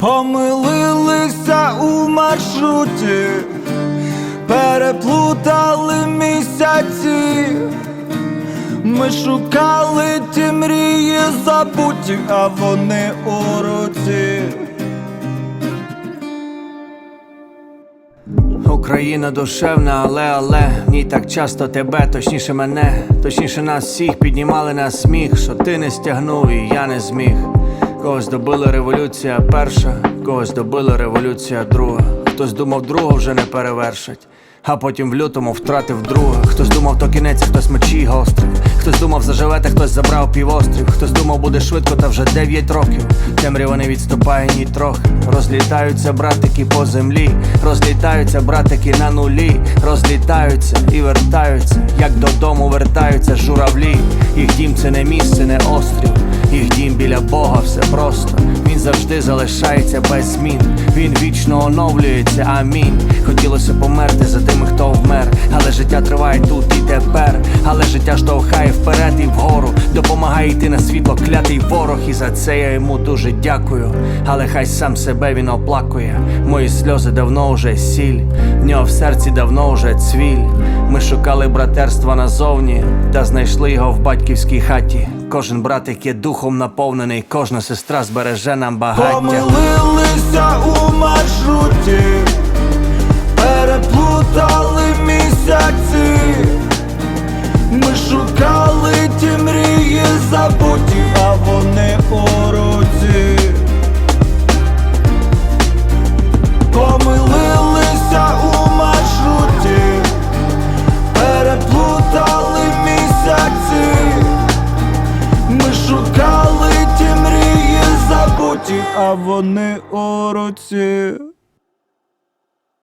Помилилися у маршруті, переплутали місяці. Ми шукали ті мрії забуті, а вони у руці. Україна душевна, але але в ній так часто тебе, точніше мене, точніше нас всіх піднімали на сміх, що ти не стягнув і я не зміг. Когось добила революція перша, когось добила революція друга. Хтось думав, другого вже не перевершить. А потім в лютому втратив друга. Хтось думав, то кінець, хтось мечі гострив. Хтось думав, заживете, хтось забрав півострів. Хтось думав, буде швидко, та вже 9 років. Темрява не відступає ні трохи. Розлітаються братики по землі, розлітаються братики на нулі, розлітаються і вертаються, як додому вертаються журавлі. Їх дім це не місце, не острів. Все просто. Він завжди залишається без змін. Він вічно оновлюється, амінь. Хотілося померти за тими, хто вмер. Але життя триває тут і тепер. Але життя штовхає вперед і вгору. Допомагає йти на світло, клятий ворог. І за це я йому дуже дякую. Але хай сам себе він оплакує. Мої сльози давно вже сіль. В нього в серці давно вже цвіль. Ми шукали братерства назовні, та знайшли його в батьківській хаті. Кожен братик є духом наповнений, кожна сестра збереже нам багаття. Помилилися у маршруті, а вони у руці.